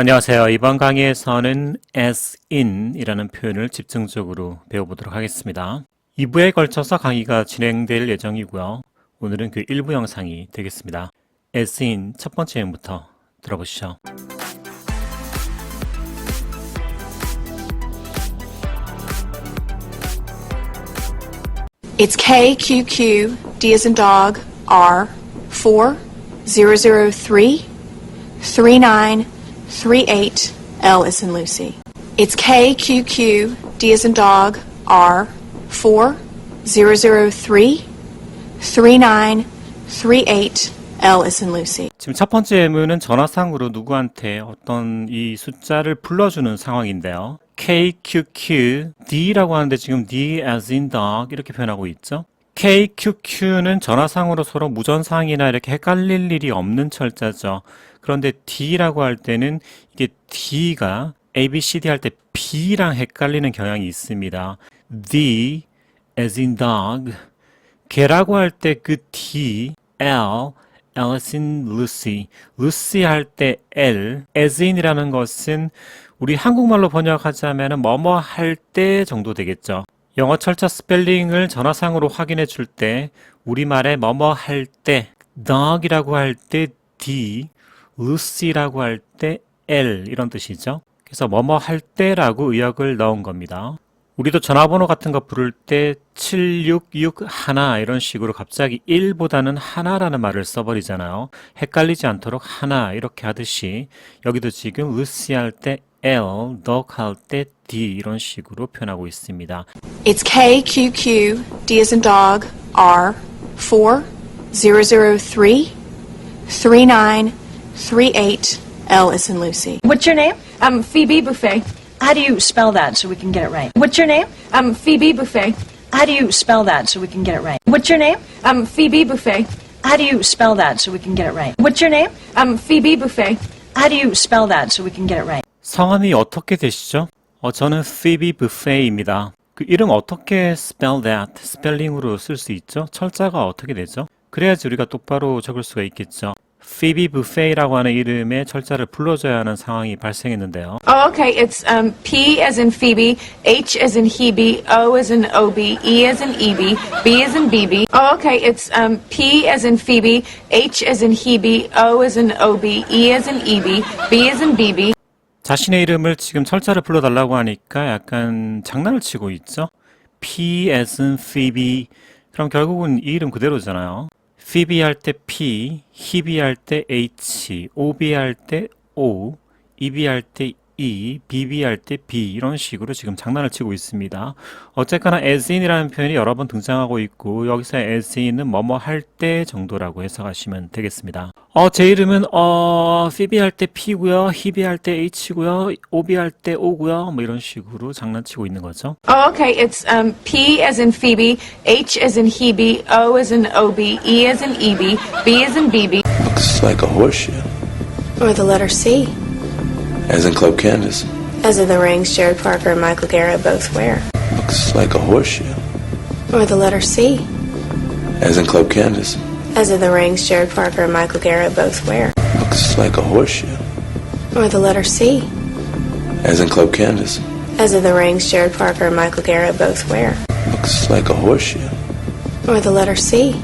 안녕하세요. 이번 강의에서는 as in이라는 표현을 집중적으로 배워보도록 하겠습니다. 2부에 걸쳐서 강의가 진행될 예정이고요. 오늘은 그 일부 영상이 되겠습니다. as in 첫 번째 예부터 들어보시죠. It's KQQ, D as in dog, R, 4, 003, 3938, L as in Lucy. It's KQQ, D as in dog, R, 4, 003, 3938, L as in Lucy. 지금 첫 번째 예문은 전화상으로 누구한테 어떤 이 숫자를 불러주는 상황인데요. KQQ, D라고 하는데 지금 D as in dog 이렇게 표현하고 있죠. KQQ는 전화상으로 서로 무전상이나 이렇게 헷갈릴 일이 없는 철자죠. 그런데 D라고 할 때는 이게 D가 A, B, C, D 할 때 B랑 헷갈리는 경향이 있습니다. D as in dog. 개라고 할 때 그 D, L, L as in Lucy. Lucy 할 때 L, as in이라는 것은 우리 한국말로 번역하자면 뭐뭐 할 때 정도 되겠죠. 영어 철자 스펠링을 전화상으로 확인해 줄 때 우리말에 뭐뭐 할 때 dog이라고 할 때 D, 루시라고 할 때 L 이런 뜻이죠. 그래서 뭐뭐 할 때라고 의역을 넣은 겁니다. 우리도 전화번호 같은 거 부를 때 7661 이런 식으로 갑자기 1보다는 하나라는 말을 써버리잖아요. 헷갈리지 않도록 하나 이렇게 하듯이 여기도 지금 루시 할 때 L, 덕할때 D 이런 식으로 표현하고 있습니다. It's K, Q, Q, D as in dog, R, 4, 003, 39, 38L is in Lucy. What's your name? Um, Phoebe Buffet. How do you spell that so we can get it right? What's your name? Um, Phoebe Buffet. How do you spell that so we can get it right? What's your name? Um, Phoebe Buffet. How do you spell that so we can get it right? What's your name? Um, Phoebe Buffet. How do you spell that so we can get it right? 성함이 어떻게 되시죠? 어, 저는 Phoebe Buffet입니다. 그 이름 어떻게 spell that 스펠링으로 쓸 수 있죠? 철자가 어떻게 되죠? 그래야지 우리가 똑바로 적을 수가 있겠죠. Phoebe Buffet라고 하는 이름의 철자를 불러줘야 하는 상황이 발생했는데요. Oh, okay. It's um, P as in Phoebe, H as in Hebe, O as in OB, E as in EB, B as in BB. Oh, okay. It's um, P as in Phoebe, H as in Hebe, O as in OB, E as in EB, B as in BB. 자신의 이름을 지금 철자를 불러달라고 하니까 약간 장난을 치고 있죠. P as in Phoebe. 그럼 결국은 이 이름 그대로잖아요. Phoebe 할때 P, Hebe 할때 H, OB 할 때 O, EB 할 때 E, BB 할 때 B 이런 식으로 지금 장난을 치고 있습니다. 어쨌거나 as in이라는 표현이 여러 번 등장하고 있고 여기서 as in은 뭐뭐 할 때 정도라고 해석하시면 되겠습니다. 어, 제 이름은 어, Phoebe 할때 P고요, Hebe 할때 H고요, OB 할 때 O고요. 뭐 이런 식으로 장난치고 있는 거죠. Oh, okay. It's um, P as in Phoebe, H as in Hebe, O as in OB, E as in EB, B as in BB. Looks like a horseshoe. Or the letter C, As in Club Candace. as in the rings Jared Parker and Michael Garrett both wear. Looks like a horseshoe. Or the letter C, As in Club Candace. as in the rings Jared Parker and Michael Garrett both wear. Looks like a horseshoe. Or the letter C, As in Club Candace. as are the rings Jared Parker and Michael Garrett both wear. Looks like a horseshoe. Or the letter C,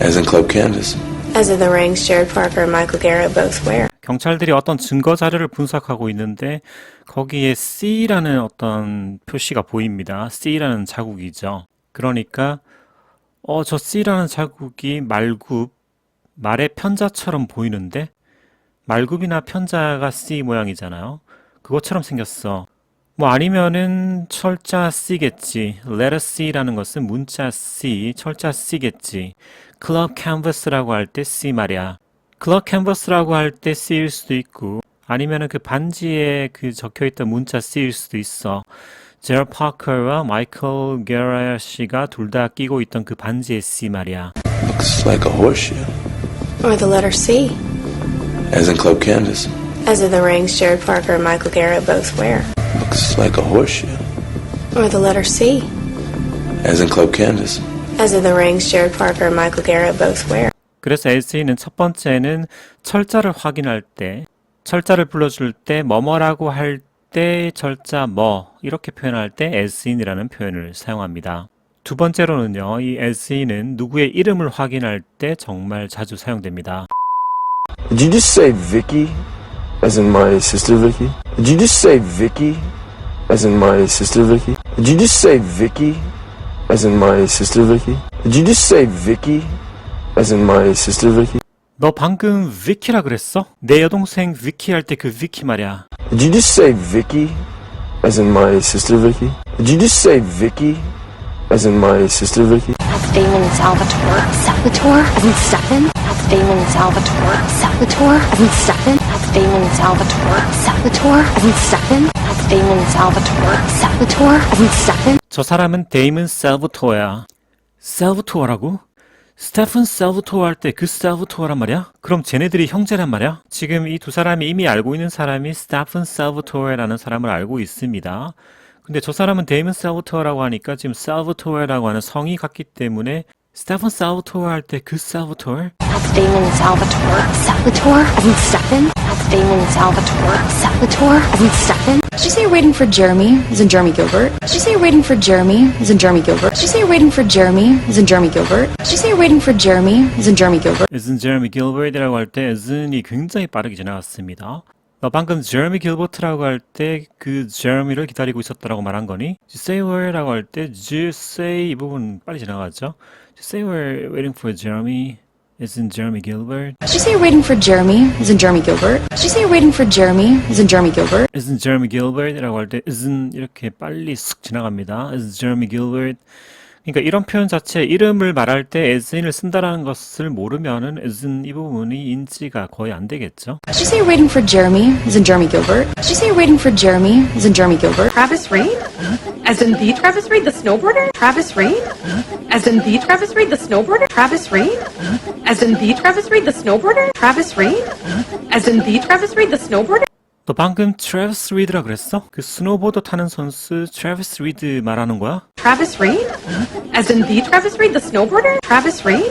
As in Club Candace. as are the rings Jared Parker and Michael Garrett both wear. 경찰들이 어떤 증거 자료를 분석하고 있는데 거기에 C라는 어떤 표시가 보입니다. C라는 자국이죠. 그러니까 어, 저 C라는 자국이 말굽, 말의 편자처럼 보이는데 말굽이나 편자가 C 모양이잖아요. 그것처럼 생겼어. 뭐 아니면은 철자 C겠지. letter C라는 것은 문자 C, 철자 C겠지. 클럽 캔버스라고 할 때 C 말이야. 클럽 캔버스라고 할 때 C일 수도 있고 아니면은 그 반지에 그 적혀 있던 문자 C일 수도 있어. 제럴 파커와 마이클 게라 씨가 둘 다 끼고 있던 그 반지의 C 말이야. Looks like a horseshoe. Or the letter C, As in Club Candace. as are the rings Jared Parker and Michael Garrett both wear. Looks like a horseshoe. Or the letter C, As in Club Candace. as are the rings Jared Parker and Michael Garrett both wear. 그래서 SE는 첫 번째는 철자를 확인할 때 철자를 불러줄 때 뭐뭐라고 할 때 철자 뭐 이렇게 표현할 때 asin이라는 표현을 사용합니다. 두 번째로는요, 이 asin은 누구의 이름을 확인할 때 정말 자주 사용됩니다. Did you just say Vicky? As in my sister Vicky? Did you just say Vicky? As in my sister Vicky? Did you just say Vicky? As in my sister Vicky? Did you just say Vicky? As in my sister Vicky? 너 방금 위키라 그랬어? 내 여동생 위키 할 때 그 위키 말이야. Did you just say Vicky? As in my sister Vicky? Did you just say Vicky? As in my sister Vicky? That's Damon Salvatore. Salvatore? As in Stefan? That's Damon Salvatore. Salvatore? As in Stefan? That's Damon Salvatore. Salvatore? As in Stefan? That's Damon Salvatore. Salvatore? As in Stefan? 저 사람은 데이먼 셀브토어야. 셀브토어라고? 스테픈 셀브토어 할 때그 셀브토어란 말이야? 그럼 쟤네들이 형제란 말이야? 지금 이 두 사람이 이미 알고 있는 사람이 스테픈 셀브토어라는 사람을 알고 있습니다. 근데 저 사람은 데이먼 셀브토어라고 하니까 지금 셀브토어라고 하는 성이 같기 때문에 스테픈 셀브토어 할 때 그? That's Damon Salvatore. Salvatore? As in Stefan? Damon Salvatore. Salvatore? As in Stefan? Did you say you're waiting for Jeremy? As in Jeremy Gilbert? Did you say you're waiting for Jeremy? As in Jeremy Gilbert? Did you say you're waiting for Jeremy? As in Jeremy Gilbert? Did you say you're waiting for Jeremy? As in Jeremy Gilbert? isn't Jeremy Gilbert이라고 할 때 isn'이 굉장히 빠르게 지나갔습니다. 너 방금 Jeremy Gilbert라고 할 때 그 Jeremy를 기다리고 있었다라고 말한 거니? You say where라고 할 때 you say 이 부분 빨리 지나가죠. You say we're waiting for Jeremy. Isn't Jeremy Gilbert? Did you say you're waiting for Jeremy? As in Jeremy Gilbert? Did you say you're waiting for Jeremy? As in Jeremy Gilbert? Isn't Jeremy Gilbert이라고 할 때 isn't 이렇게 빨리 쓱 지나갑니다. Isn't Jeremy Gilbert? 그러니까 이런 표현 자체 이름을 말할 때 isn'을 쓴다라는 것을 모르면은 isn't 이 부분이 인지가 거의 안 되겠죠. Did you say you're waiting for Jeremy? As in Jeremy Gilbert? Did you say you're waiting for Jeremy? As in Jeremy Gilbert? Travis Reed? As in the Travis Reed, the snowboarder? Travis Reed? As in the Travis Reed, the snowboarder? Travis Reed? As in the Travis Reed, the snowboarder? Travis Reed? As in the Travis Reed, the snowboarder? 너 방금 트래비스 리드라 그랬어? 그 스노보드 타는 선수 트래비스 리드 말하는 거야? Travis Reed? As in the Travis Reed, the snowboarder? Travis Reed?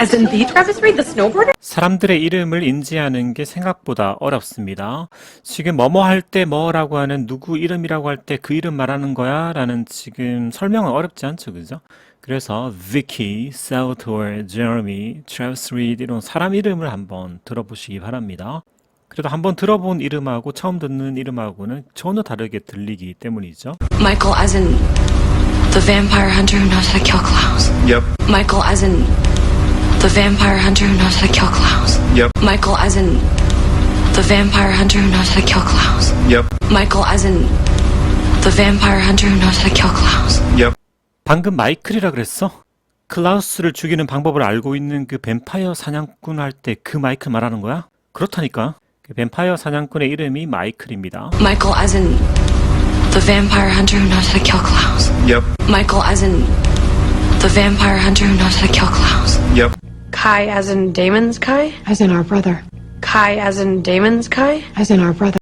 As in the Travis Reed, the snowboarder? 사람들의 이름을 인지하는 게 생각보다 어렵습니다. 지금 뭐뭐 할 때 뭐라고 하는 누구 이름이라고 할 때 그 이름 말하는 거야? 라는 지금 설명은 어렵지 않죠, 그죠? 그래서 Vicky, Salvatore, Jeremy, Travis Reed 이런 사람 이름을 한번 들어보시기 바랍니다. 그래도 한번 들어본 이름하고 처음 듣는 이름하고는 전혀 다르게 들리기 때문이죠. Michael, as in the vampire hunter who knows how to kill clowns. Yep, Michael, as in the vampire hunter who knows how to kill clowns. yep, Michael, as in the vampire hunter who knows how to kill clowns. yep, Michael, as in the vampire hunter who knows how to kill clowns. yep. 방금 마이클이라 그랬어? 클라우스를 죽이는 방법을 알고 있는 그 뱀파이어 사냥꾼 할 때 그 마이클 말하는 거야? 그렇다니까. 그 뱀파이어 사냥꾼의 이름이 마이클입니다. Michael, as in the vampire hunter who knows how to kill clowns. Yep, Michael, as in the vampire hunter who knows how to kill clowns. yep, Kai, as in Damon's Kai? As in our brother. Kai, as in Damon's Kai? As in our brother.